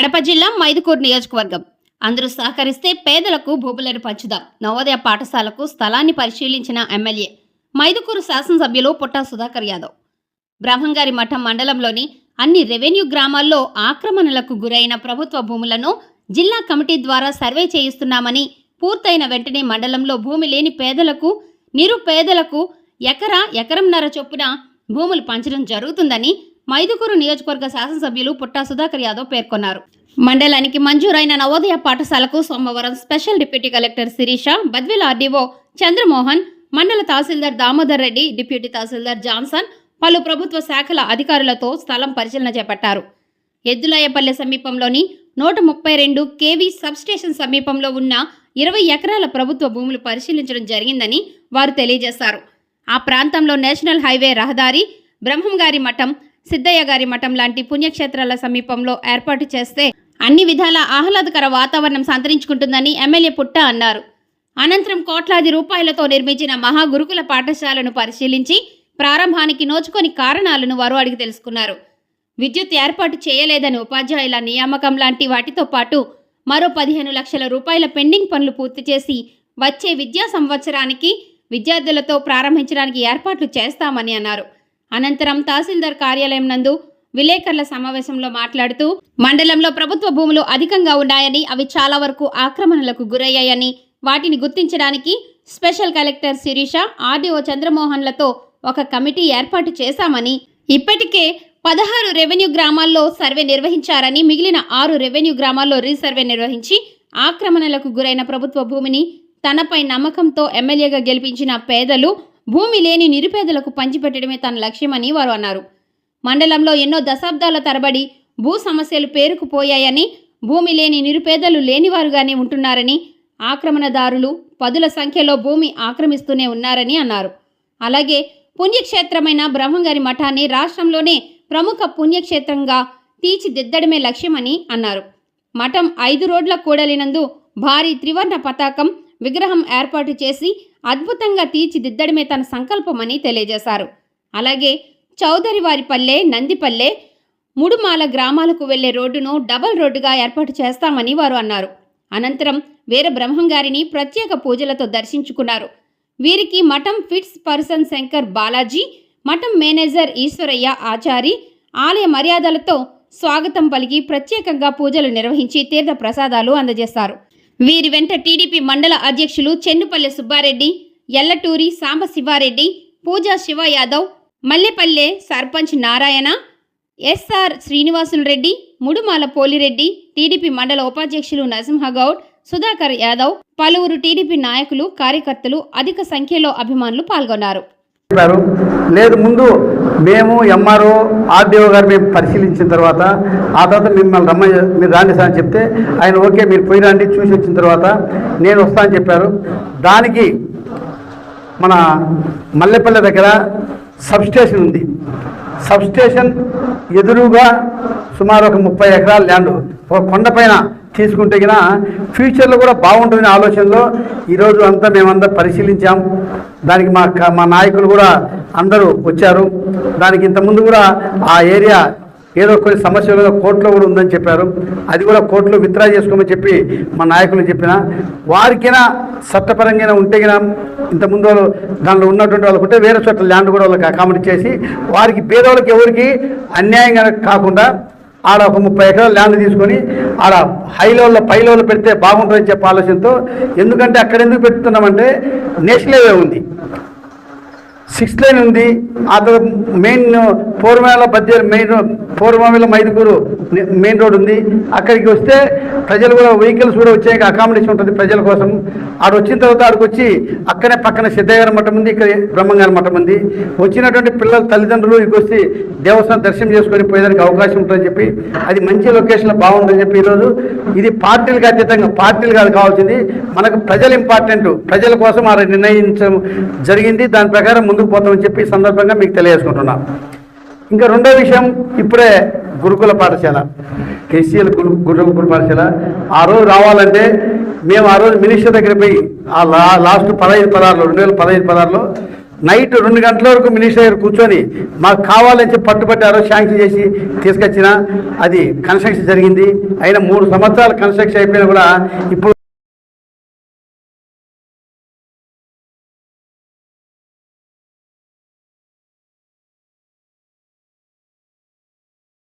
కడప జిల్లా మైదుకూరు నియోజకవర్గం. అందరూ సహకరిస్తే పేదలకు భూములను పంచుదాం. నవోదయ పాఠశాలకు స్థలాన్ని పరిశీలించిన ఎమ్మెల్యే మైదుకూరు శాసనసభ్యులు పుట్టా సుధాకర్ యాదవ్. బ్రహ్మంగారి మఠం మండలంలోని అన్ని రెవెన్యూ గ్రామాల్లో ఆక్రమణలకు గురైన ప్రభుత్వ భూములను జిల్లా కమిటీ ద్వారా సర్వే చేయిస్తున్నామని పూర్తయిన వెంటనే మండలంలో భూమి లేని పేదలకు నిరుపేదలకు ఎకరా ఎకరంన్నర చొప్పున భూములు పంచడం జరుగుతుందని మైదుకూరు నియోజకవర్గ శాసనసభ్యులు పుట్టా సుధాకర్ యాదవ్ పేర్కొన్నారు. మండలానికి మంజూరైన నవోదయ పాఠశాలకు సోమవారం special deputy collector Sirisha Badvel RDO Chandramohan mandal tahsildar Damodar Reddy deputy tahsildar Johnson పలు ప్రభుత్వ శాఖల అధికారులతో స్థలం పరిశీలన చేపట్టారు. ఎద్దులాయపల్లె సమీపంలోని నూట ముప్పై రెండు కేవీ సబ్స్టేషన్ సమీపంలో ఉన్న ఇరవై ఎకరాల ప్రభుత్వ భూములు పరిశీలించడం జరిగిందని వారు తెలియజేశారు. ఆ ప్రాంతంలో నేషనల్ హైవే రహదారి బ్రహ్మంగారి మఠం సిద్ధయ్య గారి మఠం లాంటి పుణ్యక్షేత్రాల సమీపంలో ఏర్పాటు చేస్తే అన్ని విధాల ఆహ్లాదకర వాతావరణం సంతరించుకుంటుందని ఎమ్మెల్యే పుట్ట అన్నారు. అనంతరం కోట్లాది రూపాయలతో నిర్మించిన మహా గురుకుల పాఠశాలను పరిశీలించి ప్రారంభానికి నోచుకొని కారణాలను వారు అడిగి తెలుసుకున్నారు. విద్యుత్ ఏర్పాటు చేయలేదని ఉపాధ్యాయుల నియామకం లాంటి వాటితో పాటు మరో పదిహేను లక్షల రూపాయల పెండింగ్ పనులు పూర్తి చేసి వచ్చే విద్యా సంవత్సరానికి విద్యార్థులతో ప్రారంభించడానికి ఏర్పాట్లు చేస్తామని అన్నారు. అనంతరం తహసీల్దార్ కార్యాలయం నందు విలేకరుల సమావేశంలో మాట్లాడుతూ మండలంలో ప్రభుత్వ భూములు అధికంగా ఉన్నాయని అవి చాలా వరకు ఆక్రమణలకు గురయ్యాయని వాటిని గుర్తించడానికి స్పెషల్ కలెక్టర్ శిరీష ఆర్డీఓ చంద్రమోహన్లతో ఒక కమిటీ ఏర్పాటు చేశామని ఇప్పటికే పదహారు రెవెన్యూ గ్రామాల్లో సర్వే నిర్వహించారని మిగిలిన ఆరు రెవెన్యూ గ్రామాల్లో రీసర్వే నిర్వహించి ఆక్రమణలకు గురైన ప్రభుత్వ భూమిని తనపై నమ్మకంతో ఎమ్మెల్యేగా గెలిపించిన పేదలు భూమి లేని నిరుపేదలకు పంచిపెట్టడమే తన లక్ష్యమని వారు అన్నారు. మండలంలో ఎన్నో దశాబ్దాల తరబడి భూ సమస్యలు పేరుకుపోయాయని భూమి లేని నిరుపేదలు లేనివారుగానే ఉంటున్నారని ఆక్రమణదారులు పదుల సంఖ్యలో భూమి ఆక్రమిస్తూనే ఉన్నారని అన్నారు. అలాగే పుణ్యక్షేత్రమైన బ్రహ్మంగారి మఠాన్ని రాష్ట్రంలోనే ప్రముఖ పుణ్యక్షేత్రంగా తీర్చిదిద్దడమే లక్ష్యమని అన్నారు. మఠం ఐదు రోడ్ల కూడలినందు భారీ త్రివర్ణ పతాకం విగ్రహం ఏర్పాటు చేసి అద్భుతంగా తీర్చిదిద్దడమే తన సంకల్పమని తెలియజేశారు. అలాగే చౌదరివారిపల్లె నందిపల్లె ముడుమాల గ్రామాలకు వెళ్ళే రోడ్డును డబల్ రోడ్డుగా ఏర్పాటు చేస్తామని వారు అన్నారు. అనంతరం వీర బ్రహ్మంగారిని ప్రత్యేక పూజలతో దర్శించుకున్నారు. వీరికి మఠం ఫిట్స్ పర్సన్ శంకర్ బాలాజీ మఠం మేనేజర్ ఈశ్వరయ్య ఆచారి ఆలయ మర్యాదలతో స్వాగతం పలికి ప్రత్యేకంగా పూజలు నిర్వహించి తీర్థ ప్రసాదాలు అందజేశారు. వీరి వెంట టీడీపీ మండల అధ్యక్షులు Chennupalle Subbareddy Ellaturi Sambasivareddy Puja Siva Yadav Mallepalle sarpanch Narayana S R Srinivasulu Reddy Mudumala Polireddy TDP mandal ఉపాధ్యక్షులు నరసింహగౌడ్ సుధాకర్ యాదవ్ పలువురు టీడీపీ నాయకులు కార్యకర్తలు అధిక సంఖ్యలో అభిమానులు పాల్గొన్నారు. చెప్పారు లేదు ముందు మేము ఎంఆర్ఓ ఆర్డీఓ గారు మేము పరిశీలించిన తర్వాత ఆ తర్వాత మిమ్మల్ని రమ్మని మీరు రాండి సార్ అని చెప్తే ఆయన ఓకే మీరు పోయి రండి చూసి వచ్చిన తర్వాత నేను వస్తానని చెప్పారు. దానికి మన మల్లెపల్లె దగ్గర సబ్స్టేషన్ ఉంది. సబ్స్టేషన్ ఎదురుగా సుమారు ఒక ముప్పై ఎకరాల ల్యాండ్ ఒక కొండపైన తీసుకుంటే గిన ఫ్యూచర్లో కూడా బాగుంటుందనే ఆలోచనలో ఈరోజు అంతా మేమంతా పరిశీలించాం. దానికి మా మా నాయకులు కూడా అందరూ వచ్చారు. దానికి ఇంతకుముందు కూడా ఆ ఏరియా ఏదో కొన్ని సమస్యలు కోర్టులో కూడా ఉందని చెప్పారు. అది కూడా కోర్టులో విత్డ్రా చేసుకోమని చెప్పి మా నాయకులు చెప్పిన. వారికైనా చట్టపరంగా ఉంటే గిన ఇంతకుముందు వాళ్ళు దానిలో ఉన్నటువంటి వాళ్ళకు ఉంటే వేరే చోట్ల ల్యాండ్ కూడా వాళ్ళకి అకామిడేట్ చేసి వారికి పేదవాళ్ళకి ఎవరికి అన్యాయంగా కాకుండా ఆడ ఒక ముప్పై ఎకరాలు ల్యాండ్ తీసుకొని ఆడ హై లెవెల్లో పై లెవెల్లో పెడితే బాగుంటుందని చెప్పే ఆలోచనతో ఎందుకంటే అక్కడ ఎందుకు పెడుతున్నామంటే నేషనల్ హైవే ఉంది. సిక్స్ లైన్ ఉంది. ఆ తర్వాత మెయిన్ పూర్వమేళ బద్దేలు మెయిన్ పూర్వమేళ మైదుకూరు మెయిన్ రోడ్ ఉంది. అక్కడికి వస్తే ప్రజలు కూడా వెహికల్స్ కూడా వచ్చే అకామిడేషన్ ఉంటుంది ప్రజల కోసం. ఆడు వచ్చిన తర్వాత ఆడికి వచ్చి అక్కడే పక్కన సిద్ధయ్య మఠం ఉంది ఇక్కడ బ్రహ్మంగారి మఠం ఉంది. వచ్చినటువంటి పిల్లల తల్లిదండ్రులు ఇక్కడికి వచ్చి దేవస్థానం దర్శనం చేసుకొని పోయేదానికి అవకాశం ఉంటుందని చెప్పి అది మంచి లొకేషన్లో బాగుంటుందని చెప్పి ఈరోజు ఇది పార్టీలకు అతీతంగా పార్టీలు కాదు కావాల్సింది మనకు ప్రజలు ఇంపార్టెంట్. ప్రజల కోసం ఆ నిర్ణయించడం జరిగింది. దాని ప్రకారం ముందుకు పోతామని చెప్పి ఈ సందర్భంగా మీకు తెలియజేసుకుంటున్నాను ఇంకా రెండో విషయం ఇప్పుడే గురుకుల పాఠశాల కేసీఎల్ గురు గురుకుల పాఠశాల. ఆ రోజు రావాలంటే మేము ఆ రోజు మినిస్టర్ దగ్గర పోయి ఆ లా లాస్ట్ పదహైదు పదహారులో రెండు వేల పదహైదు పదహారులో నైట్ రెండు గంటల వరకు మినిస్టర్ దగ్గర కూర్చొని మాకు కావాలని చెప్పి రోజు శాంక్షన్ చేసి తీసుకొచ్చిన అది కన్స్ట్రక్షన్ జరిగింది. అయినా మూడు సంవత్సరాలు కన్స్ట్రక్షన్ అయిపోయినా కూడా ఇప్పుడు